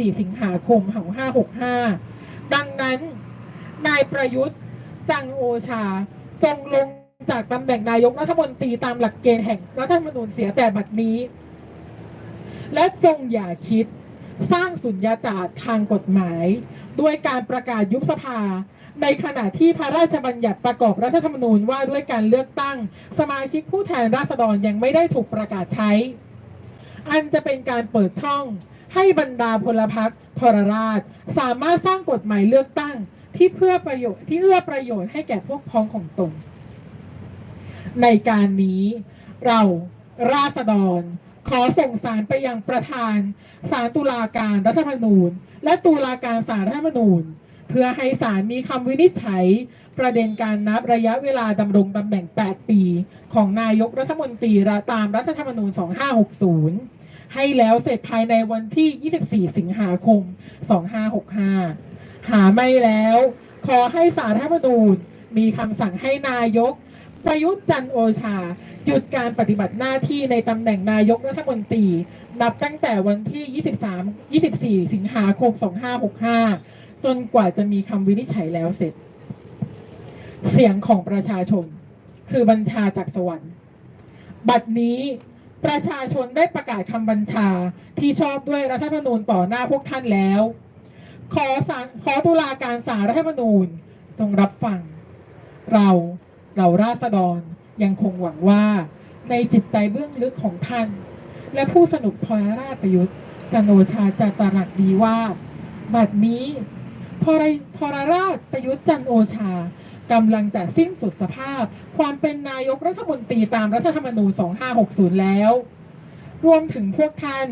24สิงหาคมของ565 ดังนั้น นายประยุทธ์จันโอชา จงลงจากตำแหน่งนายกรัฐมนตรีตามหลักเกณฑ์แห่งรัฐธรรมนูญเสียแต่บัดนี้ และจงอย่าคิดสร้างสุญญากาศทางกฎหมาย ด้วยการประกาศยุบสภา ในขณะที่พระราชบัญญัติประกอบรัฐธรรมนูญว่าด้วยการเลือกตั้ง สมาชิกผู้แทนราษฎรยังไม่ได้ถูกประกาศใช้ อันจะเป็นการเปิดช่อง ให้บรรดาพลพรรคทรราช สามารถสร้างกฎหมายเลือกตั้งที่เพื่อประโยชน์ที่เอื้อประโยชน์ให้แก่พวกพ้องของตน ในการนี้เราราษฎร ขอส่งสารไปยังประธานศาลตุลาการรัฐธรรมนูญ และตุลาการศาลรัฐธรรมนูญ เพื่อให้ศาลมีคำวินิจฉัย ประเด็นการนับระยะเวลาดำรงตำแหน่ง 8 ปี ของนายกรัฐมนตรีตามรัฐธรรมนูญ 2560 ให้แล้วเสร็จภายในวันที่ 24 สิงหาคม 2565 หาไม่แล้ว ขอให้สารรัฐธรรมนูญมีคำสั่งให้นายก ประยุทธ์จันโอชา หยุดการปฏิบัติหน้าที่ในตำแหน่งนายกรัฐมนตรี นับตั้งแต่วันที่ 23 24 สิงหาคม 2565 จนกว่าจะมีคำวินิจฉัยแล้วเสร็จ เสียงของประชาชน คือบัญชาจากสวรรค์ บัดนี้ ประชาชนได้ประกาศคำบัญชาที่ชอบด้วยรัฐธรรมนูญต่อหน้าพวกท่านแล้ว ขอสารขอตุลาการสารรัฐธรรมนูญจงรับฟัง เราเราราษฎรยังคงหวังว่าในจิตใจเบื้องลึกของท่าน และผู้สนุกทรราชประยุทธ์จันโอชาจะตระหนักดีว่า บัดนี้พรพรราชประยุทธ์จันโอชา กำลังจะสิ้นสุดสภาพ ความเป็นนายกรัฐมนตรีตามรัฐธรรมนูญ 2560 แล้ว รวมถึงพวกท่าน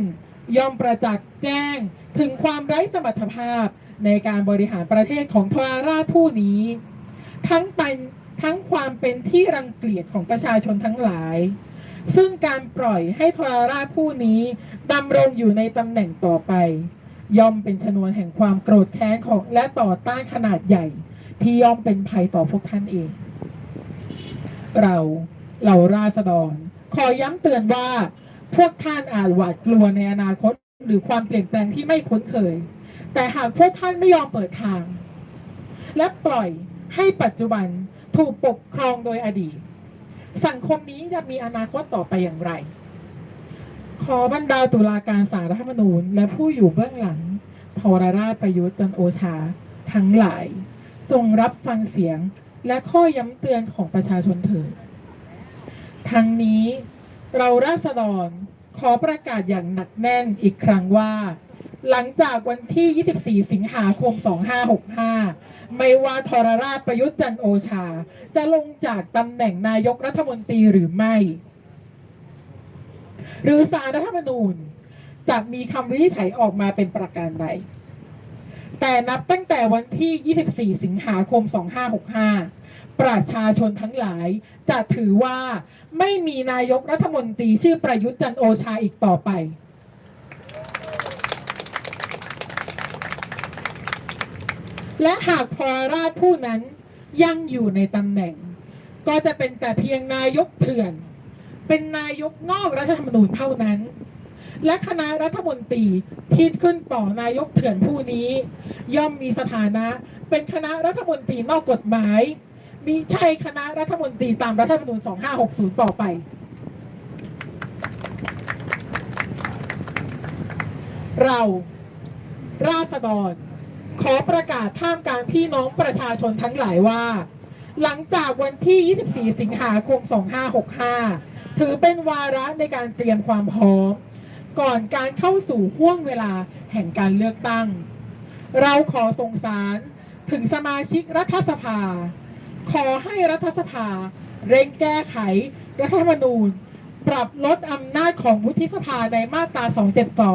ยอมประจักษ์แจ้งถึงความไร้สมรรถภาพในการบริหารประเทศของทรราผู้นี้ ทั้งเป็นทั้งความเป็นที่รังเกียจของประชาชนทั้งหลาย ซึ่งการปล่อยให้ทรราผู้นี้ดำรงอยู่ในตำแหน่งต่อไป ย่อมเป็นชนวนแห่งความโกรธแค้นของและต่อต้านขนาดใหญ่ ที่ย่อมเป็นภัยต่อพวกท่านเอง เราเหล่าราษฎร ขอย้ำเตือนว่า พวกท่านอาจหวาดกลัวในอนาคตหรือความเปลี่ยนแปลงที่ไม่คุ้นเคย แต่หากพวกท่านไม่ยอมเปิดทาง และปล่อยให้ปัจจุบันถูกปกครองโดยอดีต สังคมนี้จะมีอนาคตต่อไปอย่างไร ขอบรรดาตุลาการสารรัฐธรรมนูญ และผู้อยู่เบื้องหลังทรราชประยุทธ์จันโอชา ทั้งหลาย จงรับฟังเสียงและข้อย้ำเตือนของประชาชนเถิดทั้งนี้เราราษฎรขอประกาศอย่างหนักแน่นอีกครั้งว่า หลังจากวันที่ 24 สิงหาคม 2565 ไม่ว่าทรราชประยุทธ์จันโอชา จะลงจากตำแหน่งนายกรัฐมนตรีหรือไม่ หรือสารรัฐธรรมนูญจะมีคำวินิจฉัยออกมาเป็นประการใด แต่นับตั้งแต่วันที่ 24 สิงหาคม 2565 ประชาชนทั้งหลายจะถือว่าไม่มีนายกรัฐมนตรีชื่อประยุทธ์จันโอชาอีกต่อไป และหากพรราชผู้นั้นยังอยู่ในตำแหน่ง ก็จะเป็นแต่เพียงนายกเถื่อน เป็นนายกนอกรัฐธรรมนูญเท่านั้น และคณะรัฐมนตรีที่ขึ้นต่อนายกเถื่อนผู้นี้ ย่อมมีสถานะเป็นคณะรัฐมนตรีนอกกฎหมายมิใช่คณะรัฐมนตรีตามรัฐธรรมนูญ 2560 ต่อไป เราราษฎรขอประกาศท่ามกลางพี่น้องประชาชนทั้งหลายว่า หลังจากวันที่ 24 สิงหาคม 2565 ถือเป็นวาระในการเตรียมความพร้อม ก่อนการเข้าสู่ห่วงเวลาแห่งการเลือกตั้ง เราขอส่งสารถึงสมาชิกรัฐสภา ขอให้รัฐสภา เร่งแก้ไข รัฐธรรมนูญ ปรับลดอำนาจของวุฒิสภาในมาตรา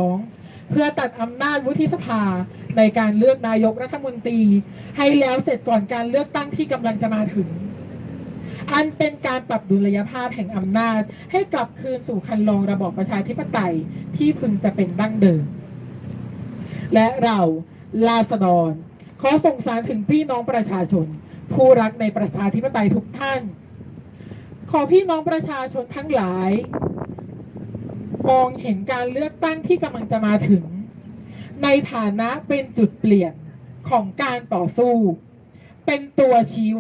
272 เพื่อตัดอำนาจวุฒิสภาในการเลือกนายกรัฐมนตรี ให้แล้วเสร็จก่อนการเลือกตั้งที่กำลังจะมาถึง อันเป็นการปรับดุลยภาพแห่งอำนาจ ให้กลับคืนสู่คันลองระบอบประชาธิปไตยที่พึงจะเป็นดั้งเดิม และเราลาษฎร ขอส่งสารถึงพี่น้องประชาชน ผู้รักในประชาธิปไตยทุกท่าน ขอพี่น้องประชาชนทั้งหลาย มองเห็นการเลือกตั้งที่กำลังจะมาถึง ในฐานะเป็นจุดเปลี่ยนของการต่อสู้ เป็นตัวชี้